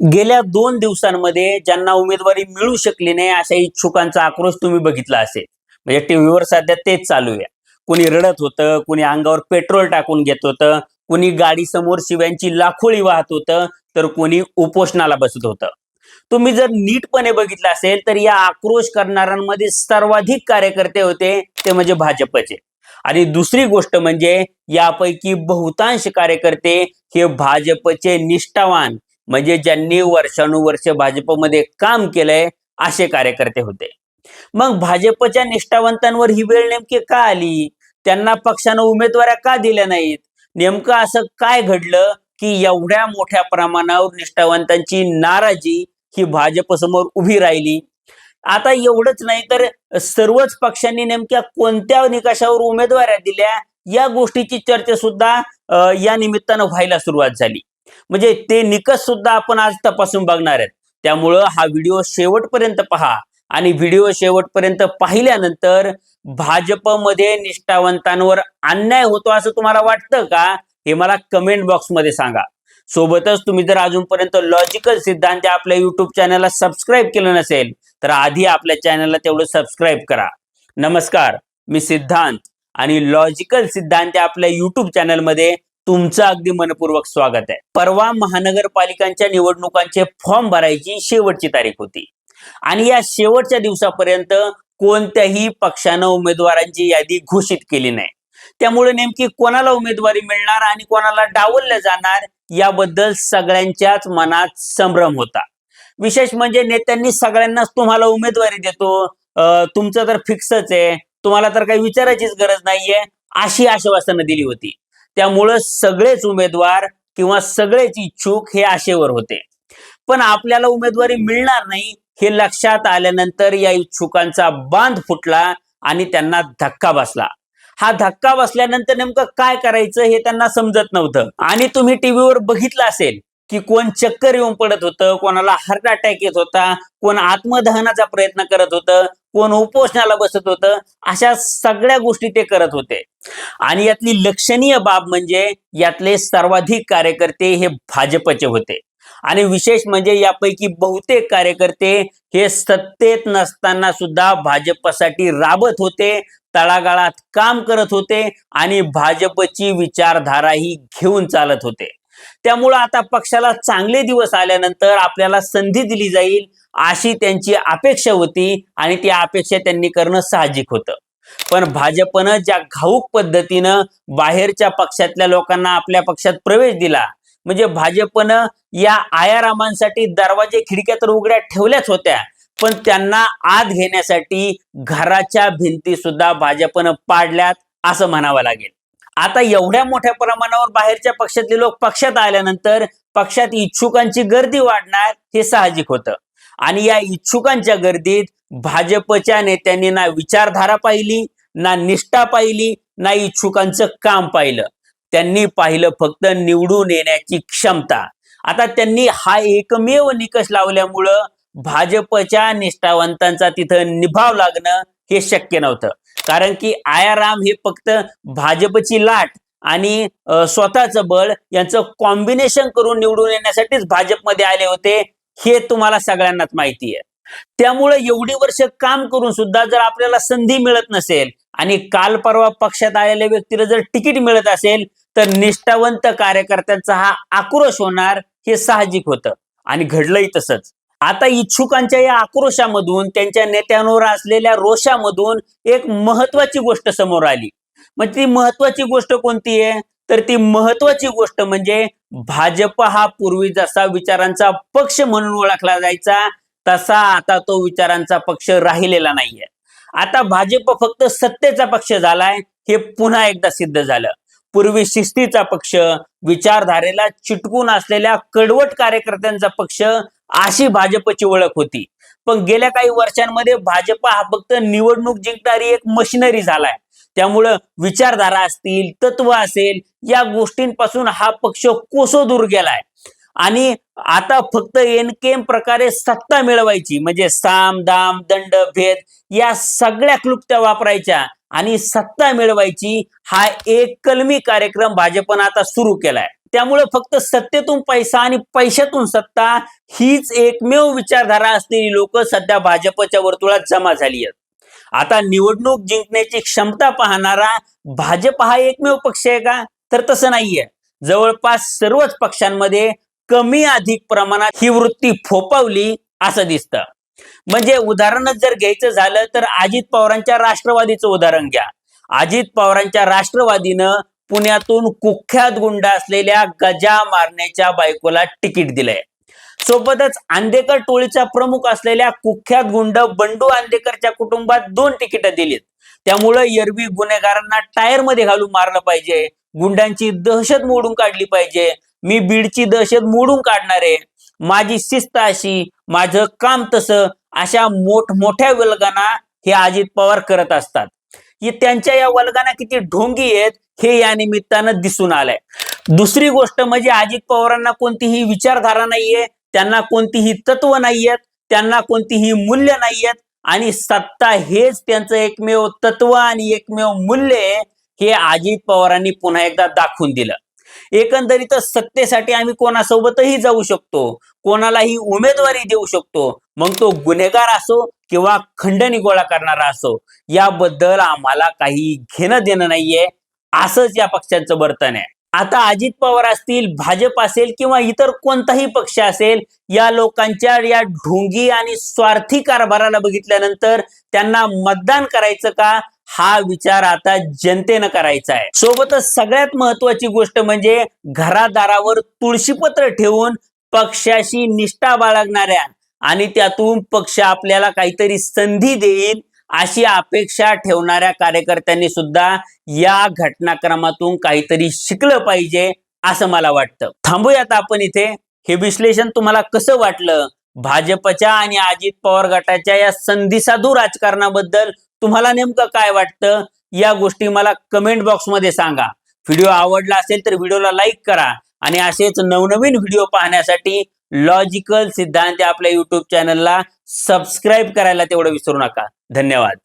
गेल्या दोन दिवसांमध्ये ज्यांना उमेदवारी मिळू शकली नाही अशा इच्छुकांचा आक्रोश तुम्ही बघितला असेल. म्हणजे टीव्हीवर सध्या तेच चालू आहे. कुणी रडत होतं कुणी अंगावर पेट्रोल टाकून घेत होतं कुणी गाडी समोर शिव्यांची लाखोळी वाहत होतं तर कोणी उपोषणाला बसत होतं. तुम्ही जर नीटपणे बघितलं असेल तर या आक्रोश करणाऱ्यांमध्ये सर्वाधिक कार्यकर्ते होते ते म्हणजे भाजपचे. आणि दुसरी गोष्ट म्हणजे यापैकी बहुतांश कार्यकर्ते हे भाजपचे निष्ठावान म्हणजे ज्यांनी वर्षानुवर्ष भाजपमध्ये काम केलंय असे कार्यकर्ते होते. मग भाजपच्या निष्ठावंतांवर ही वेळ नेमकी का आली? त्यांना पक्षानं उमेदवाऱ्या का दिल्या नाहीत? नेमकं असं काय घडलं की एवढ्या मोठ्या प्रमाणावर निष्ठावंतांची नाराजी ही भाजप समोर उभी राहिली? आता एवढंच नाही तर सर्वच पक्षांनी नेमक्या कोणत्या निकषावर उमेदवाऱ्या दिल्या? या गोष्टीची चर्चा सुद्धा या निमित्तानं व्हायला सुरुवात झाली. म्हणजे ते निकष सुद्धा आपण आज तपासून बघणार आहेत. त्यामुळं हा व्हिडिओ शेवटपर्यंत पहा. आणि व्हिडिओ शेवटपर्यंत पाहिल्यानंतर भाजपमध्ये निष्ठावंतांवर अन्याय होतो असं तुम्हाला वाटतं का? हे मला कमेंट बॉक्समध्ये सांगा. सोबतच तुम्ही जर अजूनपर्यंत लॉजिकल सिद्धांत या आपल्या युट्यूब चॅनलला सबस्क्राईब केलं नसेल तर आधी आपल्या चॅनलला तेवढं सबस्क्राईब करा. नमस्कार मी सिद्धांत. आणि लॉजिकल सिद्धांत या आपल्या युट्यूब चॅनलमध्ये तुमचं अगदी मनपूर्वक स्वागत आहे. परवा महानगरपालिकांच्या निवडणुकांचे फॉर्म भरायची शेवटची तारीख होती. आणि या शेवटच्या दिवसापर्यंत कोणत्याही पक्षानं उमेदवारांची यादी घोषित केली नाही. त्यामुळे नेमकी कोणाला उमेदवारी मिळणार आणि कोणाला डावललं जाणार याबद्दल सगळ्यांच्याच मनात संभ्रम होता. विशेष म्हणजे नेत्यांनी सगळ्यांनाच तुम्हाला उमेदवारी देतो तुमचं तर फिक्सच आहे तुम्हाला तर काही विचारायचीच गरज नाहीये अशी आश्वासनं दिली होती. त्यामुळं सगळेच उमेदवार किंवा सगळेच इच्छुक हे आशेवर होते. पण आपल्याला उमेदवारी मिळणार नाही हे लक्षात आल्यानंतर या इच्छुकांचा बांध फुटला आणि त्यांना धक्का बसला. हा धक्का बसल्यानंतर नेमकं काय करायचं हे त्यांना समजत नव्हतं. आणि तुम्ही टीव्हीवर बघितलं असेल की कोण चक्कर येऊन पडत होतं कोणाला हार्ट अटॅक येत होता कोण आत्मदहनाचा प्रयत्न करत होतं कोण उपोषणाला बसत होतं अशा सगळ्या गोष्टी ते करत होते. आणि यातली लक्षणीय बाब म्हणजे यातले सर्वाधिक कार्यकर्ते हे भाजपचे होते. आणि विशेष म्हणजे यापैकी बहुतेक कार्यकर्ते हे सत्तेत नसताना सुद्धा भाजपसाठी राबत होते तळागाळात काम करत होते आणि भाजपची विचारधारा ही घेऊन चालत होते. त्यामुळं आता पक्षाला चांगले दिवस आल्यानंतर आपल्याला संधी दिली जाईल अशी त्यांची अपेक्षा होती आणि ती अपेक्षा त्यांनी करणं साहजिक होतं. पण भाजपनं ज्या घाऊक पद्धतीनं बाहेरच्या पक्षातल्या लोकांना आपल्या पक्षात प्रवेश दिला म्हणजे भाजपनं या आयारामांसाठी दरवाजे खिडक्या तर उघड्या ठेवल्याच होत्या पण त्यांना आत घेण्यासाठी घराच्या भिंती सुद्धा भाजपनं पाडल्यात असं म्हणावं लागेल. आता एवढ्या मोठ्या प्रमाणावर बाहेरच्या पक्षातले लोक पक्षात आल्यानंतर पक्षात इच्छुकांची गर्दी वाढणार हे साहजिक होतं. आणि या इच्छुकांच्या गर्दीत भाजपच्या नेत्यांनी ना विचारधारा पाहिली ना निष्ठा पाहिली ना इच्छुकांचं काम पाहिलं. त्यांनी पाहिलं फक्त निवडून येण्याची क्षमता. आता त्यांनी हा एकमेव निकष लावल्यामुळं भाजपच्या निष्ठावंतांचा तिथं निभाव लागणं हे शक्य नव्हतं. कारण की आयाराम हे फक्त भाजपची लाट आणि स्वतःचं बळ यांचं कॉम्बिनेशन करून निवडून येण्यासाठीच भाजपमध्ये आले होते हे तुम्हाला सगळ्यांनाच माहिती आहे. त्यामुळे एवढी वर्ष काम करून सुद्धा जर आपल्याला संधी मिळत नसेल आणि काल परवा पक्षात आलेल्या व्यक्तीला जर तिकीट मिळत असेल तर निष्ठावंत कार्यकर्त्यांचा हा आक्रोश होणार हे साहजिक होतं आणि घडलंही तसंच. आता इच्छुकांच्या या आक्रोशामधून त्यांच्या नेत्यांवर असलेल्या रोषामधून एक महत्वाची गोष्ट समोर आली. मग ती महत्वाची गोष्ट कोणती आहे? तर ती महत्वाची गोष्ट म्हणजे भाजप हा पूर्वी जसा विचारांचा पक्ष म्हणून ओळखला जायचा तसा आता तो विचारांचा पक्ष राहिलेला नाहीये. आता भाजप फक्त सत्तेचा पक्ष झालाय हे पुन्हा एकदा सिद्ध झालं. पूर्वी शिस्तीचा पक्ष विचारधारेला चिटकून असलेल्या कडवट कार्यकर्त्यांचा पक्ष अशी भाजपची ओळख होती. पण गेल्या काही वर्षांमध्ये भाजप हा फक्त निवडणूक जिंकणारी एक मशिनरी झालाय. त्यामुळं विचारधारा असतील तत्व असेल या गोष्टींपासून हा पक्ष कोसो दूर गेलाय. आणि आता फक्त एनकेम प्रकारे सत्ता मिळवायची म्हणजे साम दाम दंड भेद या सगळ्या क्लुप्त्या वापरायच्या आणि सत्ता मिळवायची हा एक कलमी कार्यक्रम भाजपनं आता सुरू केलाय. त्यामुळे फक्त सत्तेतून पैसा आणि पैशातून सत्ता हीच एकमेव विचारधारा असलेली लोक सध्या भाजपच्या वर्तुळात जमा झाली आहेत. आता निवडणूक जिंकण्याची क्षमता पाहणारा भाजप हा एकमेव पक्ष आहे का? तर तसं नाहीये. जवळपास सर्वच पक्षांमध्ये कमी अधिक प्रमाणात ही वृत्ती फोपावली असं दिसतं. म्हणजे उदाहरणच जर घ्यायचं झालं तर अजित पवारांच्या राष्ट्रवादीचं उदाहरण घ्या. अजित पवारांच्या राष्ट्रवादीनं पुण्यातून कुख्यात गुंड असलेल्या गजा मारण्याच्या बायकोला तिकीट दिलंय. सोबतच आंदेकर टोळीचा प्रमुख असलेल्या कुख्यात गुंड बंडू आंदेकरच्या कुटुंबात दोन तिकीट दिलीत. त्यामुळं एरवी गुन्हेगारांना टायरमध्ये घालून मारलं पाहिजे. गुंडांची दहशत मोडून काढली पाहिजे. मी बीडची दहशत मोडून काढणार. आहे माझी शिस्त अशी माझं काम तसं अशा मोठमोठ्या वल्गाना हे अजित पवार करत असतात. की त्यांच्या या वल्गाना किती ढोंगी आहेत हे या निमित्तानं दिसून आलंय. दुसरी गोष्ट म्हणजे अजित पवारांना कोणतीही विचारधारा नाहीये त्यांना कोणतीही तत्व नाहीयेत त्यांना कोणतीही मूल्य नाहीयेत आणि सत्ता हेच त्यांचं एकमेव तत्व आणि एकमेव मूल्य आहे हे अजित पवारांनी पुन्हा एकदा दाखवून दिलं. एकंदरीतच सत्तेसाठी आम्ही कोणासोबतही जाऊ शकतो कोणालाही उमेदवारी देऊ शकतो. मग तो गुन्हेगार असो किंवा खंडणी गोळा करणारा असो याबद्दल आम्हाला काही घेणं देणं नाहीये. असंच या पक्षांचं वर्तन आहे. आता अजित पवार असतील भाजप असेल किंवा इतर कोणताही पक्ष असेल या लोकांच्या या ढोंगी आणि स्वार्थी कारभाराला बघितल्यानंतर त्यांना मतदान करायचं का? हा विचार आता जनतेनं करायचा आहे. सोबतच सगळ्यात महत्वाची गोष्ट म्हणजे घरादारावर तुळशीपत्र ठेवून पक्षाशी निष्ठा बाळगणाऱ्या आणि त्यातून पक्ष आपल्याला काहीतरी संधी देईल अशी अपेक्षा ठेवणाऱ्या कार्यकर्त्यांनी सुद्धा या घटनाक्रमातून काहीतरी शिकलं पाहिजे असं मला वाटतं. थांबूयात आपण इथे. हे विश्लेषण तुम्हाला कसं वाटलं? भाजपच्या आणि अजित पवार गटाच्या या संधीसाधू राजकारणाबद्दल तुम्हाला नेमकं काय वाटतं? या गोष्टी मला कमेंट बॉक्समध्ये सांगा. व्हिडिओ आवडला असेल तर व्हिडिओला लाईक करा आणि असेच नवनवीन व्हिडिओ पाहण्यासाठी लॉजिकल सिद्धांत आपल्या युट्यूब चॅनलला सबस्क्राईब करायला तेवढं विसरू नका. धन्यवाद